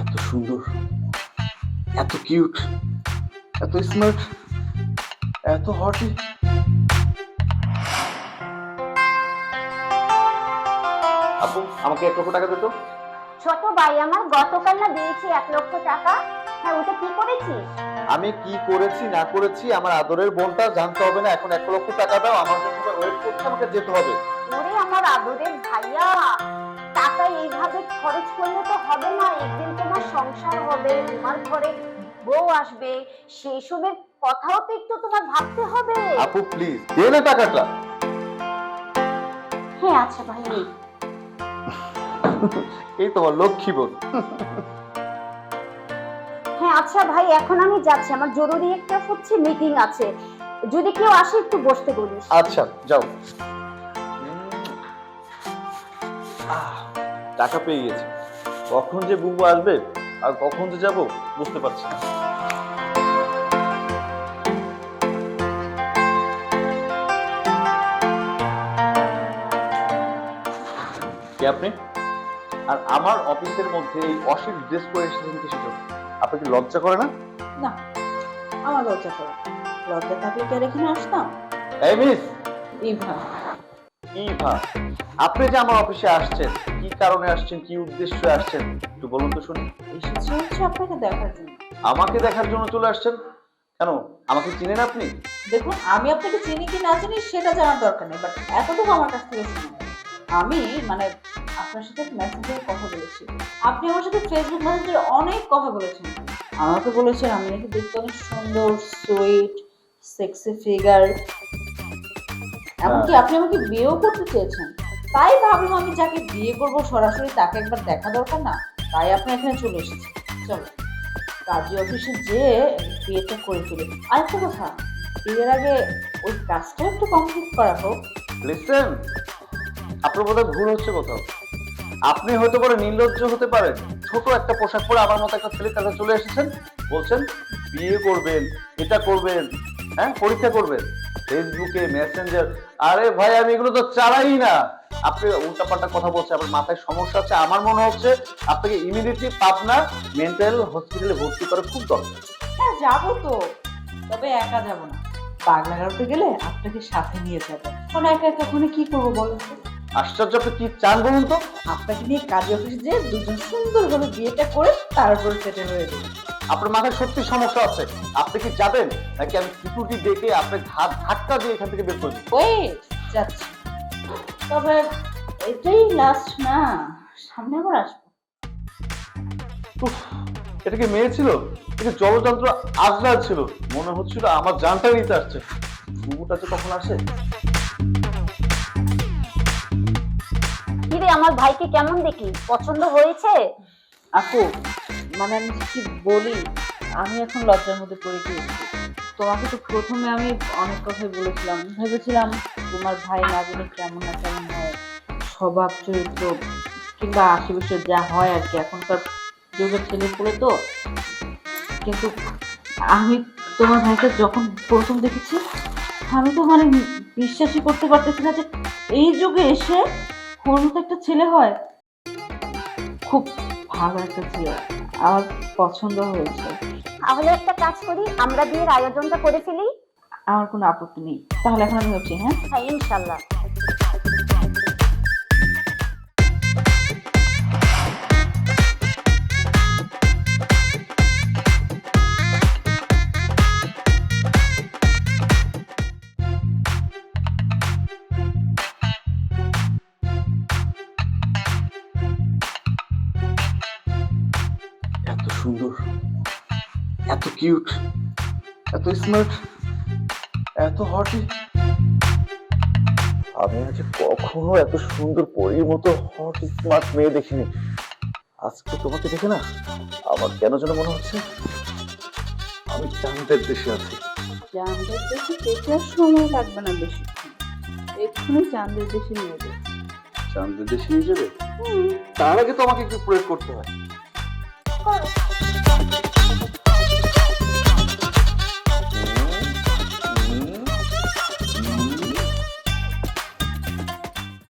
এত সুন্দর এত কিউট এত স্মার্ট এত হটি আপু আমাকে এক লক্ষ টাকা দিত ছোট ভাই আমার গতকাল না দিয়েছি এক লক্ষ টাকা। হ্যাঁ ওটা কি করেছিস? আমি কি করেছি না করেছি আমার আদরের বোনটা জানতে হবে না এখন এক লক্ষ টাকা দাও আমার জন্য ওয়েট করতে আমাকে যেতে হবে। ওরে আমার আদরের ভাইয়া। খরচ করলে তো হবে না একদিন তোমার সংসার হবে তোমার ঘরে বউ আসবে সেই সবের কথাও তো একটু তোমার ভাবতে হবে। আপু প্লিজ দে না টাকাটা। হ্যাঁ আচ্ছা ভাই। এই। এই তোমার লক্ষ্মী বোন। হ্যাঁ আচ্ছা ভাই এখন আমি যাচ্ছি। আমার জরুরি একটা হচ্ছে মিটিং আছে। যদি কেউ আসে একটু বসতে বলিস। আচ্ছা যাও। আহ, টাকা পেয়ে গেছি। কখন যে বুবু আসবে আর কখন যে যাব বুঝতে পারছি না। কে আপনি? আর আমার অফিসের মধ্যে এই অশীল ড্রেস পরে এসেছেন কিসের জন্য আপনি কি লজ্জা করে না? না আমার লজ্জা করে লজ্জা থাকলে কি এখানে আসতাম? এই মিস! ইভা। ইভা। আপনি যে আমার অফিসে আসছেন কি কারণে আসছেন কি উদ্দেশ্যে আসছেন একটু বলুন তো শুনি। এসেছি হচ্ছে আপনাকে দেখার জন্য। আমাকে দেখার জন্য চলে আসছেন? কেন আমাকে চিনেন আপনি? দেখুন আমি আপনাকে চিনি কি না চিনি সেটা জানার দরকার নেই বাট এতটুকু আমার কাছ থেকে শুনুন। আমি মানে আপনার সাথে মেসেঞ্জারে কথা বলেছি। আপনি আমার সাথে ফেসবুক মেসেঞ্জারে অনেক কথা বলেছেন। আমাকে বলেছেন আমি নাকি দেখতে অনেক সুন্দর সুইট সেক্সি ফিগার এমনকি আপনি আমাকে বিয়েও করতে চেয়েছেন। তাই ভাবলাম আমি যাকে বিয়ে করব সরাসরি তাকে একবার দেখা দরকার না, তাই আপনি এখানে চলে এসেছি। চলো, কাজী অফিসে যে বিয়েটা করে ফেলি। আরেকটা কথা, বিয়ের আগে ওই কাজটা একটু কমপ্লিট করা হোক। লিসেন আপনার বোধহয় ভুল হচ্ছে কোথাও। আপনি হয়তো পারে নির্লজ্জ হতে পারেন। ছোট একটা পোশাক পরে আমার মতো একটা ছেলের কাছে চলে এসেছেন, বলছেন, বিয়ে করবেন, এটা করবেন হ্যাঁ পরীক্ষা করবেন। ফেসবুকে মেসেঞ্জার আরে ভাই, আমি এগুলো তো চালাই না। আপনি উল্টাপাল্টা কথা বলছে আপনার মাথায় সমস্যা আছে। আমার মনে হচ্ছে আপনাকে ইমিডিয়েটলি পাবনা মেন্টাল হসপিটালে ভর্তি করা খুব দরকার। হ্যাঁ যাব তো। তবে একা যাব না। পাগলা গাড়োতে গেলে আপনাকে সাথে নিয়ে যাব। কারণ একা একা ওখানে কি করব বলেন তো? আশ্চর্য আপনি কি চান বলুন তো? আপনাকে নিয়ে কাজী অফিসে যে দুজন সুন্দরভাবে বিয়েটা করে তারপর সেটেল হয়ে যাবে। আপনার মাথায় সত্যি সমস্যা আছে। আপনি কি যাবেন? নাকি আমি সিকিউরিটি ডেকে আপনার হাত ধাক্কা দিয়ে এখান থেকে বের করে দিই ওয়েট যাচ্ছি। তবে এটাই লাস্ট না সামনে আবার আসব। এটা কি মেয়ে ছিল? এটা জলযন্ত্র আজরা ছিল। মনে হচ্ছিল আমার জানটা নিতে আসছে। বুবুটা যে কখন আসে। কিরে আমার ভাইকে কেমন দেখলি? পছন্দ হয়েছে? আপু মানে আমি কি বলি আমি এখন লজ্জার মধ্যে পড়ে গিয়েছি। তোমাকে তো প্রথমে আমি অনেক কথাই বলেছিলাম। ভেবেছিলাম তোমার ভাই না জানি কেমন না কেমন হয়? স্বভাব, চরিত্র, কিংবা আশেপাশে যা হয় আর কি। এখনকার যুগের ছেলে পড়ে তো। কিন্তু আমি তোমার ভাইকে যখন প্রথম দেখেছি, আমি তো মানে বিশ্বাসই করতে পারতেছি না যে এই যুগে এসে মতো একটা ছেলে হয়। খুব ভালো একটা ছেলে। আমার পছন্দ হয়েছে। তাহলে একটা কাজ করি, আমরা বিয়ের আয়োজনটা করে ফেলি। আমার কোনো আপত্তি নেই। তাহলে এখন আমি হচ্ছি হ্যাঁ? হ্যাঁ ইনশাল্লাহ। এত সুন্দর এত কিউট এত স্মার্ট এত হটি আমি আজ কখনো এত সুন্দর পরীর মতো হট স্মার্ট মেয়ে দেখিনি। আজকে তোমাকে দেখে না আমার কেন যেন মনে হচ্ছে আমি চাঁদের দেশে আছি। চাঁদের দেশে যেতে সময় লাগবে না বেশি। এক্ষুনি চাঁদের দেশে নিয়ে যাবে। চাঁদের দেশে নিয়ে যাবে? তার আগে তো আমাকে একটু প্রয়োগ করতে হয়। করো।